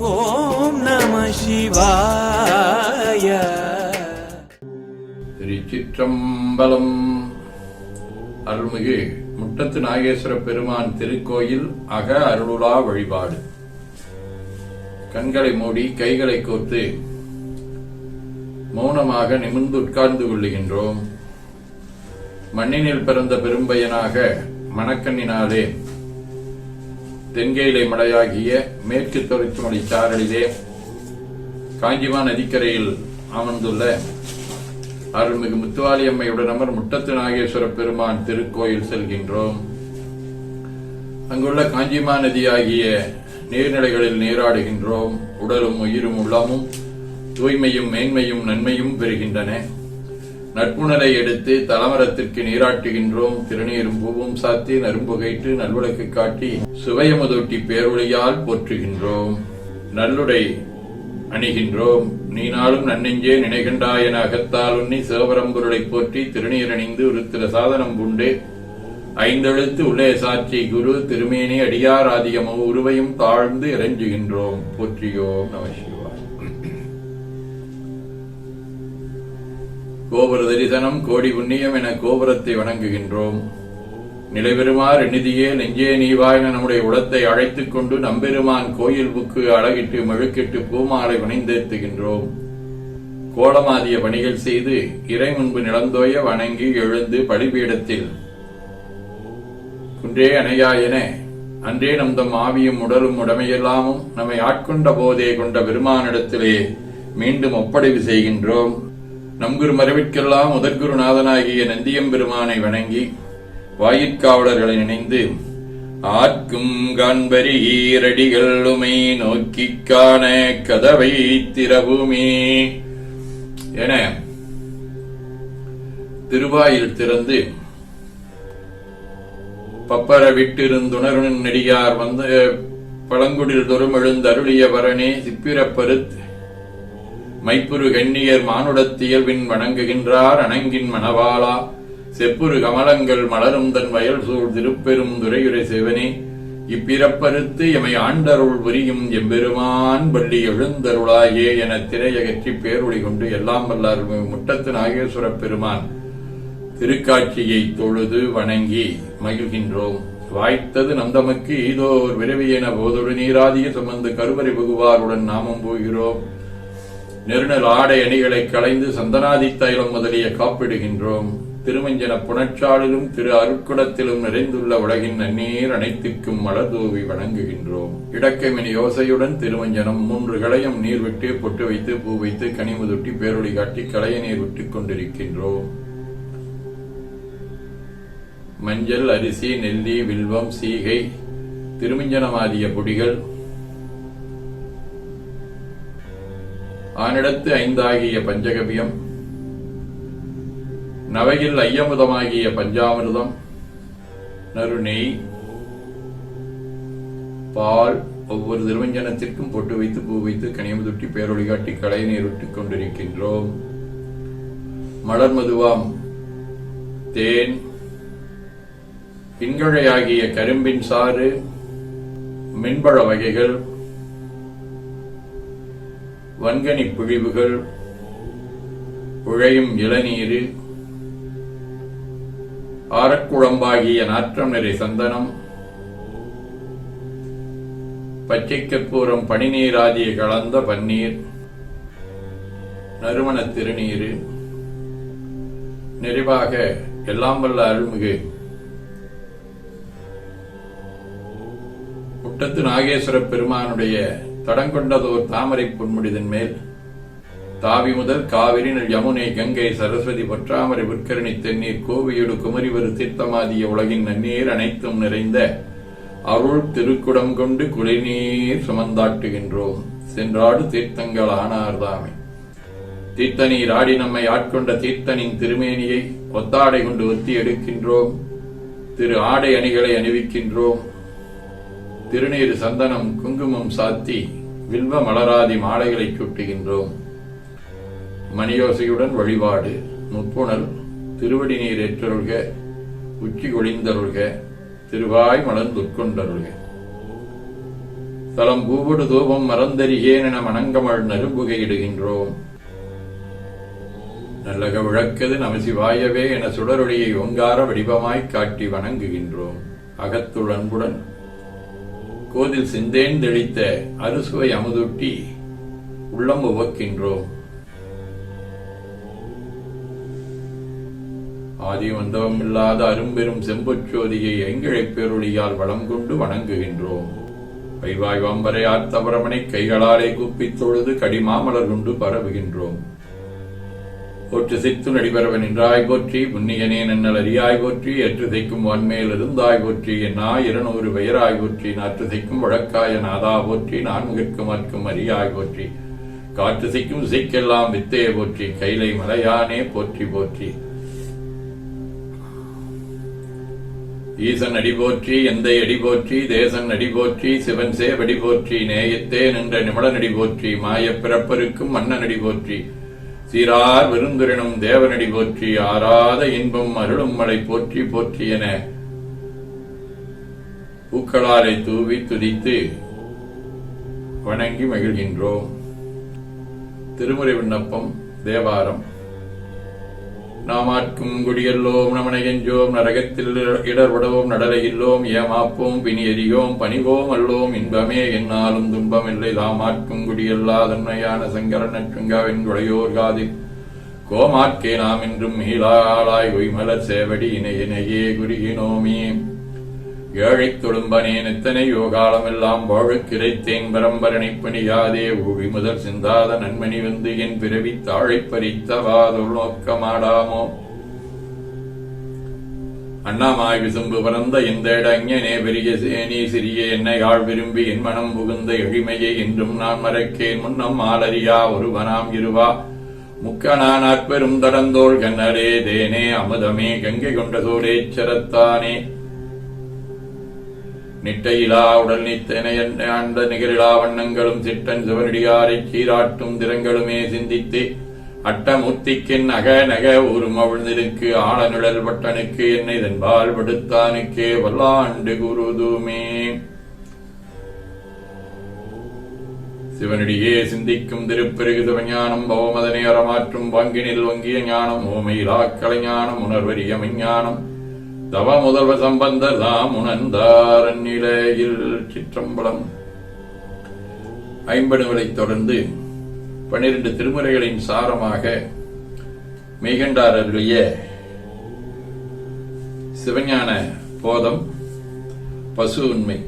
ஓம் நம சிவாய. திருச்சிற்றம்பலம். அருள்மிகு முட்டத்து நாகேஸ்வர பெருமான் திருக்கோயில் அக அருளுலா வழிபாடு. கண்களை மூடி கைகளை கோர்த்து மௌனமாக நிமிர்ந்து உட்கார்ந்து கொள்ளுகின்றோம். மண்ணினில் பிறந்த பெரும்பயனாக மணக்கண்ணினாலே தென்கேயிலை மலையாகிய மேற்கு தொடர்ச்சிமலை சாரலிலே காஞ்சிமா நதிக்கரையில் அமர்ந்துள்ள அருள்மிகு முத்துவாலியம்மையுடன் அமர் முட்டத்து நாகேஸ்வர பெருமான் திருக்கோயில் செல்கின்றோம். அங்குள்ள காஞ்சிமா நதியாகிய நீர்நிலைகளில் நீராடுகின்றோம். உடலும் உயிரும் உள்ளமும் தூய்மையும் மேன்மையும் நன்மையும் பெறுகின்றன. நட்புணரை எடுத்து தலமரத்திற்கு நீராட்டுகின்றோம். திருநீரும் பூவும் சாத்தி நரும்புகைட்டு நல்விளக்கு காட்டி சுவையமுதொட்டி பேரொழியால் போற்றுகின்றோம். நல்லுடை அணிகின்றோம். நீ நாளும் நன்னெஞ்சே நினைகின்றாயன அகத்தால் உன்னி சிவபரம்பொருளை போற்றி திருநீர் அணிந்து உருத்திர சாதனம் பூண்டு. ஐந்தெழுத்து உள்ளே சாட்சி குரு திருமேனி அடியார் ஆதியமோ உருவையும் தாழ்ந்து இறைஞ்சுகின்றோம். போற்றியோம் நம கோபுர தரிசனம் கோடி புண்ணியம் என கோபுரத்தை வணங்குகின்றோம். நிலைபெறுமாறு நிதியே நெஞ்சே நீவாயின நம்முடைய உடத்தை அழைத்துக் கொண்டு நம்பெருமான் கோயில் புக்கு அழகிட்டு மெழுக்கிட்டு பூமாலை வணைந்தேத்துகின்றோம். கோலமாதிய பணிகள் செய்து இறை முன்பு நிலந்தோய வணங்கி எழுந்து பலிபீடத்தில். குன்றே அணையாயென அன்றே நம் தம் ஆவியும் உடலும் உடமையெல்லாமும் நம்மை ஆட்கொண்ட போதே கொண்ட பெருமானிடத்திலே மீண்டும் ஒப்படைவு செய்கின்றோம். நம் குரு முதற்குருநாதனாகிய நந்தியம்பெருமானை வணங்கி வாயிற்காவலர்களை நினைந்து ஆர்க்கும் காண்பரி ஈரடிகள் நோக்கி காண கதவை திறவுமே என திருவாயில் திறந்து பப்பர விட்டிருந்துணர்வின் நெடியார் வந்த பழங்குடில் தொறும் எழுந்தருளிய பரணே சிப்பிரப்பருத் மைப்புரு கண்ணியர் மானுடத்தியல்வின் வணங்குகின்றார் அணங்கின் மணவாளா. செப்புரு கமலங்கள் மலரும் தன் வயல் சூழ் திருப்பெரும் துரையுரை சிவனே. இப்பிறப்பறுத்து எமை ஆண்டருள் புரியும் எம்பெருமான் பள்ளி எழுந்தருளாயே என திரையகற்றி பேருளி கொண்டு எல்லாம் வல்லார் முட்டத்து நாகேஸ்வரப் பெருமான். திருக்காட்சியை தொழுது வணங்கி மகிழ்கின்றோம். வாய்த்தது நந்தமக்கு ஈதோர் விரவியென போதொடு நீராதிய சுமந்து கருவறை புகுவாருடன் நாமம் போகிறோம். நெருநல் ஆடை அணிகளை களைந்து சந்தனாதி தைலம் முதலிய காப்பிடுகின்றோம். திருமஞ்சன புணச்சாலிலும் திரு அருட்குடத்திலும் நிறைந்துள்ள உலகின் நன்னீர் அனைத்திற்கும் மலர்தூவி வணங்குகின்றோம். இடக்கைமினி யோசையுடன் திருமஞ்சனம் மூன்று களையும் நீர் விட்டு பொட்டு வைத்து பூ வைத்து கனிமுதுட்டி பேரொழி காட்டி களைய நீர் விட்டுக் கொண்டிருக்கின்றோம். மஞ்சள் அரிசி நெல்லி வில்வம் சீகை திருமஞ்சனமாதிய பொடிகள் ஆனிடத்து ஐந்தாகிய பஞ்சகவியம் நவையில் ஐயமுதமாகிய பஞ்சாமிர்தம் நறுநெய் பால் ஒவ்வொரு திருவஞ்சனத்திற்கும் பொட்டு வைத்து பூ வைத்து கனியமுதுட்டி பேரொளி காட்டி களை நீருட்டிக் கொண்டிருக்கின்றோம். மலர் மதுவாம் தேன் பின்கழையாகிய கரும்பின் சாறு மின்பழ வகைகள் வன்கனி பிழிவுகள் உழையும் இளநீரு ஆரக்குழம்பாகிய நாற்றம் நிறை சந்தனம் பச்சை கற்பூரம் பனிநீராதிய கலந்த பன்னீர் நறுமண திருநீர் நிறைவாக எல்லாம் வல்ல அருள்மிகு முட்டத்து நாகேஸ்வர பெருமானுடைய தடங்கொண்டதோர் தாமரை பொன்முடிதன் மேல். தாவி முதல் காவிரி யமுனை கங்கை சரஸ்வதி பொற்றாமரை விற்கரணி தென்னீர் கோவியொடு குமரிவரு தீர்த்தமாதிய உலகின் நன்னீர் அனைத்தும் நிறைந்த அருள் திருக்குடம் கொண்டு குளிநீர் சுமந்தாட்டுகின்றோம். சென்றாடு தீர்த்தங்கள் ஆனார்தாமே. தீர்த்தநீர் ஆடி நம்மை ஆட்கொண்ட தீர்த்தனின் திருமேனியை ஒத்தாடை கொண்டு ஒத்தி எடுக்கின்றோம். திரு ஆடை அணிகளை அணிவிக்கின்றோம். திருநீர் சந்தனம் குங்குமம் சாத்தி வில்வ மலராதி மாலைகளை சுட்டுகின்றோம் மணியோசையுடன் வழிபாடு முப்புணர் திருவடி நீர் ஏற்றருள்க உச்சி ஒளிந்தருள்க திருவாய் மலர்ந்துட்கொண்டருள்க. தலம் பூவடு தூபம் மறந்தறியேன் என மணங்கமள் நரும்புகையிடுகின்றோம். நல்லக விளக்கது நமசிவாயவே என சுடரொளியை ஓங்கார வடிவமாய்க் காட்டி வணங்குகின்றோம். அகத்துள் அன்புடன் கோதில் சிந்தேன் தெளித்த அறுசுவை அமுதொட்டி உள்ளம் உவக்கின்றோம். ஆதி அரும்பெரும் செம்பொச்சோதியை எங்கிழைப் பேரொழியால் வளம் கொண்டு வணங்குகின்றோம். வைவாய் வம்பரை ஆர்த்தபரமனை கைகளாலே குப்பித் தொழுது கடிமாமலர் கொண்டு பரவுகின்றோம். போற்று சித்து நடிபரவன் என்றாய் போற்றி புன்னியனே நன்னல் அறியாய் போற்றி எற்று தைக்கும் வான்மேல் இருந்தாய் போற்றி என்னா இருநூறு பெயராய் போற்றி நாற்று தைக்கும் வழக்காய நாதா போற்றி நான்கு மற்கும் அறியாய் போற்றி. காற்று சிக்கும் சிக்கெல்லாம் வித்தே போற்றி கைலை மலையானே போற்றி போற்றி. ஈசன் அடி போற்றி எந்தை அடி போற்றி தேசன் அடி போற்றி சிவன் சேவடி போற்றி நேயத்தே நின்ற நிமிட நடி போற்றி மாயப் பிறப்பருக்கும் மன்னன் அடி போற்றி. சீரார் விருந்துரினும் தேவனடி போற்றி ஆராத இன்பம் அருளும் மலை போற்றி போற்றி என பூக்களாரை தூவி துதித்து வணங்கி மகிழ்கின்றோம். திருமுறை விண்ணப்பம் தேவாரம் நாமாட்கும் குடியல்லோம் நமனையெஞ்சோம் நரகத்தில் இடர்படுவோம் நடலையில்லோம் ஏமாப்போம் பிணி எரியோம் பணிவோம் அல்லோம் இன்பமே. என்னாலும் துன்பமில்லை. தாமாட்கும் குடியல்லா தன்மையான சங்கரன் சுங்காவின் குடையோர் காதி. கோமாட்கே நாம் இன்றும் மீளாளாய் ஒய்மலர் சேவடி இணையினையே குறுகினோமே. ஏழைத் தொழும்பனேன் எத்தனை யோகாலமெல்லாம் வாழுக்கிரைத்தேன் பரம்பரனை பணியாதே ஓவி முதல் சிந்தாத நன்மணி வந்து என் பிறவி தாழைப் பறித்தவாதொள் நோக்கமாடாமோ? அண்ணாமாய் விசும்பு பறந்த இந்த அஞ்ஞனே பெரிய சேனி சிறிய என்னை ஆள் விரும்பி என் மனம் புகுந்த எளிமையை என்றும் நான் மறக்கேன். முன்னம் ஆலரியா ஒருவனாம் இருவா முக்கனான் அற்பெரும் தடந்தோள் கண்ணரே தேனே அமுதமே கங்கை கொண்ட சோரேச்சரத்தானே நிட்டையிலா உடல் நித்தனை ஆண்ட நிகரிலா வண்ணங்களும் சிட்டன் சிவனடியாரை சீராட்டும் திறங்களுமே சிந்தித்து அட்டமுத்திக்கின் நக நக ஊரும் அவிழ்ந்திருக்கு ஆழநிழல் பட்டனுக்கு என்னை தன்பால் படுத்தானுக்கே வல்லாண்டு குருதுமே. சிவனடியே சிந்திக்கும் திருப்பெருகு சிவஞானம் பவமதனை அறமாற்றும் பங்கினில் வங்கிய ஞானம் ஓமையிலா கலைஞானம் உணர்வரிய மெஞ்ஞானம் தவ முதல்வ சம்பந்தர் தாம் உணர்ந்தார் நிலையில் சிற்றம்பலம். ஐம்படுகளைத் தொடர்ந்து பனிரெண்டு திருமுறைகளின் சாரமாக மெய்கண்டார் சிவஞான போதம் பசு உண்மை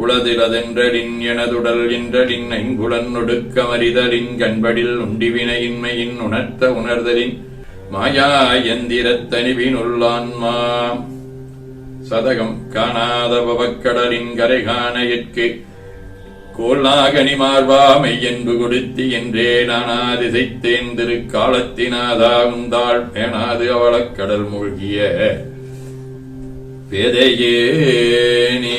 உளதிலதென்றடின் எனதுடல் என்றடின் ஐங்குடன் ஒடுக்கமறிதலின் கண்படில் உண்டிவினையின்மையின் உணர்த்த உணர்தலின் மாயா எந்திரத்தனிவினுள்ளான்மா சதகம் காணாத பவக்கடலின் கரை காண எற்கு கோலாகனி மார்பா மெய்யன்பு கொடுத்தி என்றே நானாதிசைத்தேன் திருக்காலத்தினாதா உந்தாள் பேணாது அவளக்கடல் மூழ்கிய. பேதையே நீ.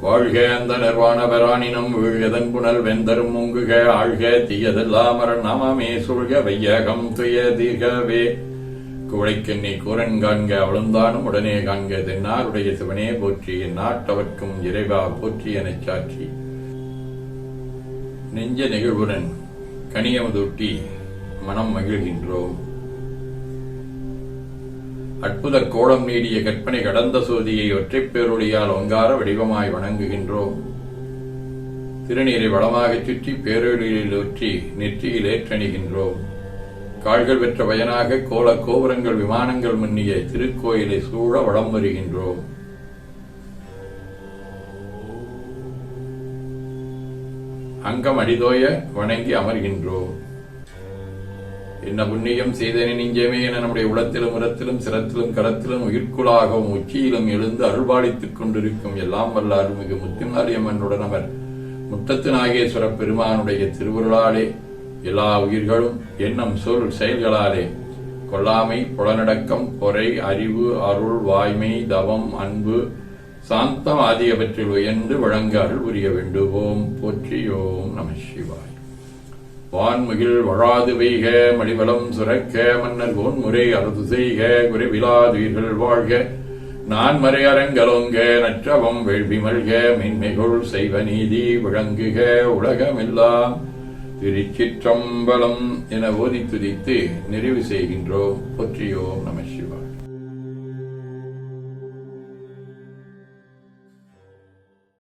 வாழ்க அந்த நிர்வாண பெறானினும் வீழ்கதன் புனல் வெந்தரும் மூங்குக ஆழ்க தீயதெல்லாம் நாமமே சொல்க வையகம் துய தீர்கவே. குவளைக்கண்ணி கூரன் காண்க அவளுந்தானும் உடனே காண்க தென்னாருடைய சிவனே போற்றி நாட்டவர்க்கும் இறைவா போற்றி எனச் சாற்றி. நெஞ்ச நிகழ்வுடன் கனியமதொட்டி மனம் மகிழ்கின்றோம். அற்புத கோலம் நீடிய கற்பனை கடந்த சோதியை ஒற்றைப் பேரொழியால் ஒங்கார வடிவமாய் வணங்குகின்றோம். திருநீரை வளமாகச் சுற்றி பேரொழியில் ஒற்றி நெற்றியில் ஏற்றணிகின்றோம். கால்கள் பெற்ற பயனாக கோல கோபுரங்கள் விமானங்கள் முன்னிய திருக்கோயிலை சூழ வளம் வருகின்றோம். அங்கம் அடிதோய வணங்கி அமர்கின்றோம். என்ன புண்ணியம் செய்தேனே நெஞ்சமே என நம்முடைய உளத்திலும் உரத்திலும் சிரத்திலும் கரத்திலும் உயிர்க்குளாகவும் உச்சியிலும் எழுந்து அருள்பாலித்துக் கொண்டிருக்கும் எல்லாம் வல்ல அருள்மிகு முத்திமாரியம்மனுடன் அவர் முத்தத்து நாகேஸ்வர பெருமானுடைய திருவுருளாலே எல்லா உயிர்களும் என்னும் சொல் செயல்களாலே. கொல்லாமை புலனடக்கம் பொறை அறிவு அருள் வாய்மை தவம் அன்பு சாந்தம் ஆகியவற்றில் உயர்ந்து வழங்க அருள் புரிய வேண்டுவோம். போற்றியோம் நம சிவாய். வான்முகில் வழாது வைக மடிவளம் சுரக்க மன்னர் கோன்முறை அறுது செய்க குறைவிலாதுயிர்கள் வாழ்க. நான் மறையரங்கலோங்க நற்றவம் வேள்வி மல்க மென்மைகுள் செய்வ நீதி விளங்குக உலகமெல்லாம் திருச்சிற்றம்பலம் என ஓதி துதித்து நிறைவு செய்கின்றோம் போற்றியோம் நம